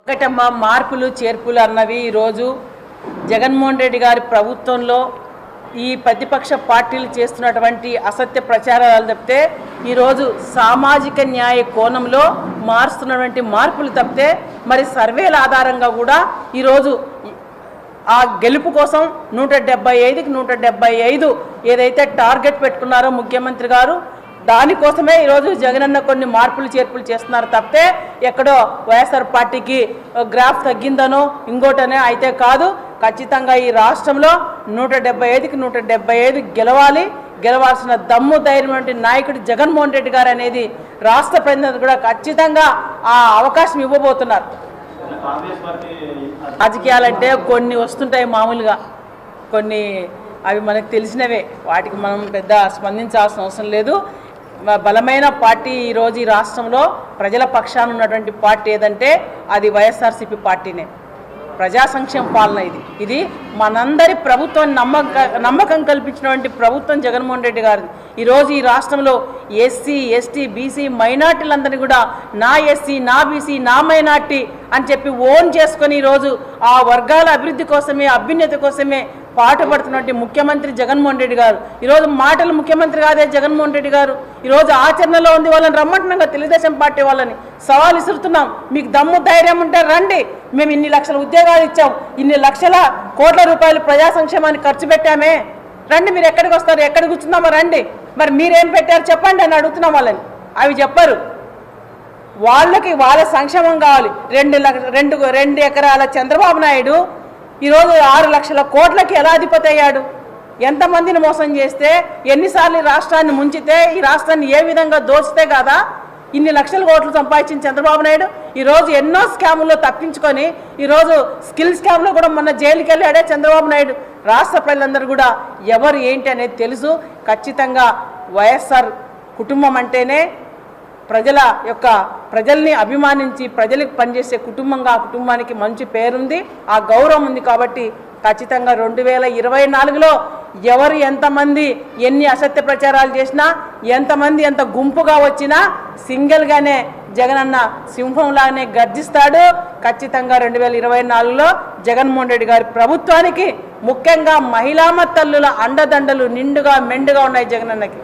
ఒకటమ్మ మార్పులు చేర్పులు అన్నవి ఈరోజు జగన్మోహన్ రెడ్డి గారి ప్రభుత్వంలో ఈ ప్రతిపక్ష పార్టీలు చేస్తున్నటువంటి అసత్య ప్రచారాలు తప్పితే ఈరోజు సామాజిక న్యాయ కోణంలో మారుస్తున్నటువంటి మార్పులు తప్పితే మరి సర్వేల ఆధారంగా కూడా ఈరోజు ఆ గెలుపు కోసం నూట డెబ్బై ఐదుకి నూట డెబ్బై ఐదు ఏదైతే టార్గెట్ పెట్టుకున్నారో ముఖ్యమంత్రి గారు దానికోసమే ఈరోజు జగనన్న కొన్ని మార్పులు చేర్పులు చేస్తున్నారు తప్పితే ఎక్కడో వైఎస్ఆర్ పార్టీకి గ్రాఫ్ తగ్గిందనో ఇంకోటనే అయితే కాదు ఖచ్చితంగా ఈ రాష్ట్రంలో నూట డెబ్బై ఐదుకి నూట డెబ్బై ఐదు గెలవాలి. గెలవాల్సిన దమ్ము ధైర్యమైన నాయకుడు జగన్మోహన్ రెడ్డి గారు అనేది రాష్ట్ర ప్రజలకు కూడా ఖచ్చితంగా ఆ అవకాశం ఇవ్వబోతున్నారు. రాజకీయాలంటే కొన్ని వస్తుంటాయి మామూలుగా. కొన్ని అవి మనకు తెలిసినవే. వాటికి మనం పెద్ద స్పందించాల్సిన అవసరం లేదు. బలమైన పార్టీ ఈరోజు ఈ రాష్ట్రంలో ప్రజల పక్షాన ఉన్నటువంటి పార్టీ ఏదంటే అది వైఎస్ఆర్సీపీ పార్టీనే. ప్రజా సంక్షేమ పాలన ఇది. ఇది మనందరి ప్రభుత్వం నమ్మక నమ్మకం కల్పించినటువంటి ప్రభుత్వం జగన్మోహన్ రెడ్డి గారిది. ఈరోజు ఈ రాష్ట్రంలో ఎస్సీ ఎస్టీ బీసీ మైనార్టీలందరినీ కూడా నా ఎస్సీ నా బీసీ నా మైనార్టీ అని చెప్పి ఓన్ చేసుకొని ఈరోజు ఆ వర్గాల అభివృద్ధి కోసమే అభ్యున్నత కోసమే పాటుపడుతున్నటువంటి ముఖ్యమంత్రి జగన్మోహన్ రెడ్డి గారు. ఈరోజు మాటలు ముఖ్యమంత్రి కాదే జగన్మోహన్ రెడ్డి గారు. ఈరోజు ఆచరణలో ఉంది వాళ్ళని రమ్మంటున్నాం తెలుగుదేశం పార్టీ వాళ్ళని. సవాల్ ఇసురుతున్నాం మీకు దమ్ము ధైర్యం ఉంటే రండి. మేము ఇన్ని లక్షల ఉద్యోగాలు ఇచ్చాం ఇన్ని లక్షల కోట్ల రూపాయలు ప్రజా సంక్షేమానికి ఖర్చు పెట్టామే. రండి మీరు ఎక్కడికి వస్తారు ఎక్కడ కూర్చుందామో రండి. మరి మీరేం పెట్టారు చెప్పండి అని అడుగుతున్నాం వాళ్ళని. అవి చెప్పరు. వాళ్ళకి వాళ్ళ సంక్షేమం కావాలి. రెండు లక్ష రెండు రెండు ఎకరాల చంద్రబాబు నాయుడు ఈరోజు ఆరు లక్షల కోట్లకి ఎలా అధిపతి అయ్యాడు? ఎంతమందిని మోసం చేస్తే ఎన్నిసార్లు ఈ రాష్ట్రాన్ని ముంచితే ఈ రాష్ట్రాన్ని ఏ విధంగా దోచితే కదా? ఇన్ని లక్షల కోట్లు సంపాదించిన చంద్రబాబు నాయుడు. ఈరోజు ఎన్నో స్కాముల్లో తప్పించుకొని ఈరోజు స్కిల్ స్కామ్లో కూడా మొన్న జైలుకి వెళ్ళాడే చంద్రబాబు నాయుడు. రాష్ట్ర ప్రజలందరూ కూడా ఎవరు ఏంటి అనేది తెలుసు. ఖచ్చితంగా వైఎస్ఆర్ కుటుంబం అంటేనే ప్రజల యొక్క ప్రజల్ని అభిమానించి ప్రజలకు పనిచేసే కుటుంబంగా ఆ కుటుంబానికి మంచి పేరుంది. ఆ గౌరవం ఉంది కాబట్టి ఖచ్చితంగా రెండు వేల ఇరవై నాలుగులో ఎవరు ఎంతమంది ఎన్ని అసత్య ప్రచారాలు చేసినా ఎంతమంది ఎంత గుంపుగా వచ్చినా సింగిల్గానే జగనన్న సింహంలానే గర్జిస్తాడు. ఖచ్చితంగా రెండు వేల ఇరవై నాలుగులో జగన్మోహన్ రెడ్డి గారి ప్రభుత్వానికి ముఖ్యంగా మహిళామ తల్లుల అండదండలు నిండుగా మెండుగా ఉన్నాయి జగనన్నకి.